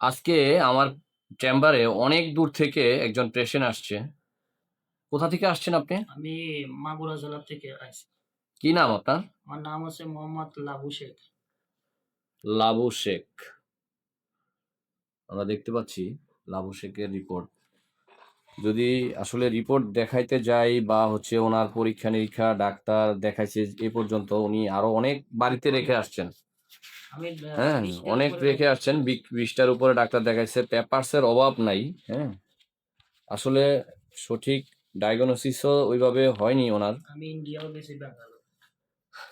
আজকে আমার চেম্বারে অনেক দূর থেকে একজন পেশেন্ট আসছে। কোথা থেকে আসছেন আপনি? আমি মাগুরা জেলা থেকে আসছি। কি নাম আপনার? আমার নাম হচ্ছে মোহাম্মদ লাবু শেখ। লাবু শেখ। আমরা দেখতে পাচ্ছি লাবু শেখের রিপোর্ট। যদি আসলে রিপোর্ট দেখাইতে যাই বা হচ্ছে ওনার পরীক্ষা নিরীক্ষা ডাক্তার দেখাইছে এ পর্যন্ত উনি আরও অনেক বাড়িতে রেখে আসছেন। হ্যাঁ অনেক রেখে আসছেন বিশটার উপরে ডাক্তার দেখাইছে পেপারসের অভাব নাই হ্যাঁ। আসলে সঠিক ডায়াগনোসিসও ওইভাবে হয়নি ওনার। আমি ইন্ডিয়াও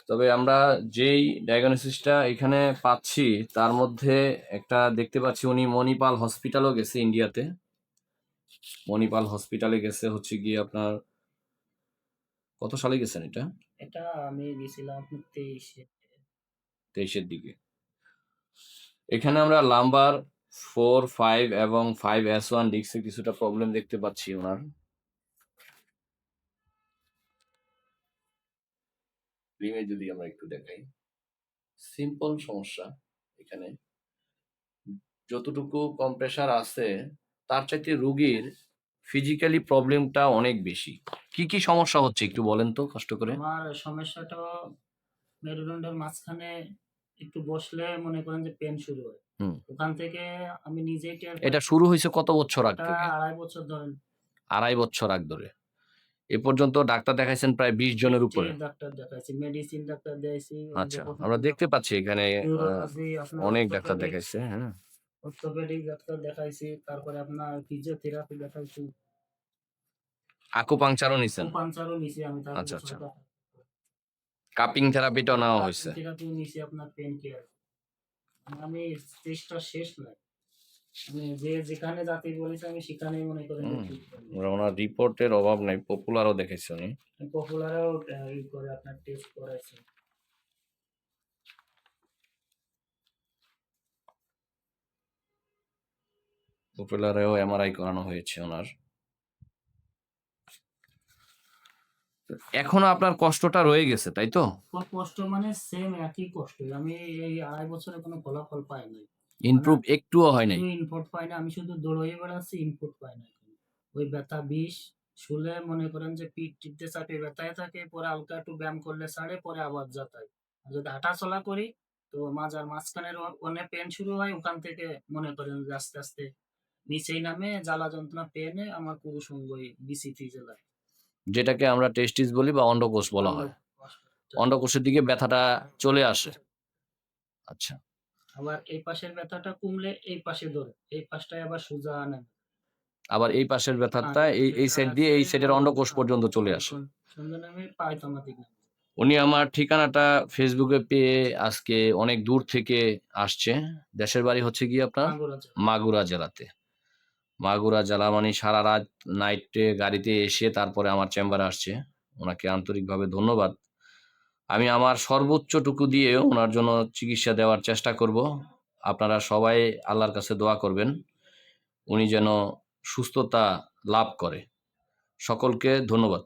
তবে আমরা যেই ডায়াগনোসিসটা এখানে পাচ্ছি তার মধ্যে একটা দেখতে পাচ্ছি উনি মণিপাল হসপিটালও গেছে ইন্ডিয়াতে। মণিপাল হসপিটালে গেছে হচ্ছে গিয়ে আপনার কত সালে গেছেন এটা? এটা আমি গেছিলাম তেইশে। তেইশের দিকে। এখানে আমরা লাম্বার ফোর ফাইভ এবং ফাইভ এস ওয়ান ডিক্সে কিছুটা প্রবলেম দেখতে পাচ্ছি ওনার। যদি আমরা একটু দেখাই। সিম্পল সমস্যা এখানে। যতটুকু কম্প্রেসার আছে, তার চাইতে রুগীর ফিজিক্যালি প্রবলেমটা অনেক বেশি। কি কি সমস্যা হচ্ছে একটু বলেন তো, কষ্ট করে। আমার সমস্যাটা মেরুদণ্ডের মাঝখানে একটু বসলে মনে করেন যে পেন শুরু হয়। ওখান থেকে আমি নিজেই টের এটা শুরু হয়েছে কত বছর আগে আড়াই বছর ধরেন। আড়াই বছর আগ ধরে। এ পর্যন্ত ডাক্তার দেখাইছেন প্রায় বিশ জনের উপরে। ডাক্তার দেখাইছি মেডিসিন ডাক্তার দেখাইছি আচ্ছা আমরা দেখতে পাচ্ছি এখানে অনেক ডাক্তার দেখাইছে হ্যাঁ অর্থোপেডিক ডাক্তার দেখাইছি তারপরে আপনার ফিজিওথেরাপি দেখাইছি। আকুপাংচারও নিছেন? পাঞ্চারও নিছি আমি আচ্ছা, আচ্ছা। কাপিং থেরাপিটাও নেওয়া হয়েছে। থেরাপি নিছি আপনার পেন কেয়ার আমি চেষ্টা শেষ নাই আমি যে যেখানে যাতে বলেছি আমি সেখানেই মনে করেন হুম। ওনার রিপোর্টের অভাব নাই পপুলারও দেখাইছে উনি। পপুলারও ই করে আপনার টেস্ট করাইছি। পপুলারেও এমআরআই করানো হয়েছে ওনার। এখনও আপনার কষ্টটা রয়ে গেছে তাই তো? কষ্ট মানে সেম একই কষ্ট। আমি এই আড়াই বছরে কোনো ফলাফল পাই নাই। ইমপ্রুভ একটুও হয় নাই? ইনপুট পাই না আমি শুধু দৌড়িয়ে বেড়াচ্ছি ইনপুট পাই না ওই ব্যথা বিষ শুলে মনে করেন যে পিঠ টিপতে চাপে ব্যথায় থাকে পরে হালকা একটু ব্যায়াম করলে ছাড়ে পরে আবার যাতায় যদি হাঁটা চলা করি তো মাজার মাঝখানের অনেক পেন শুরু হয় ওখান থেকে মনে করেন যে আস্তে আস্তে নিচেই নামে জ্বালা যন্ত্রণা পেনে আমার পুরো সঙ্গই বিসিটি জেলায়। যেটাকে আমরা টেস্টিস বলি বা অন্ডকোষ বলা হয়। অন্ডকোষের দিকে ব্যথাটা চলে আসে। আচ্ছা। আবার এই পাশের ব্যথাটা কমলে এই পাশে ধরে এই পাশটায় আবার সোজা নেয় আবার এই পাশের ব্যথাটা এই এই সাইড দিয়ে এই সাইডের অন্ডকোষ পর্যন্ত চলে আসে। উনি আমার ঠিকানাটা ফেসবুকে পেয়ে আজকে অনেক দূর থেকে আসছে। দেশের বাড়ি হচ্ছে কি আপনার? মাগুরা জেলাতে। মাগুরা জেলা মানে সারা রাত নাইটে গাড়িতে এসে তারপরে আমার চেম্বারে আসছে। ওনাকে আন্তরিকভাবে ধন্যবাদ। আমি আমার সর্বোচ্চটুকু দিয়ে ওনার জন্য চিকিৎসা দেওয়ার চেষ্টা করব। আপনারা সবাই আল্লাহর কাছে দোয়া করবেন। উনি যেন সুস্থতা লাভ করে। সকলকে ধন্যবাদ।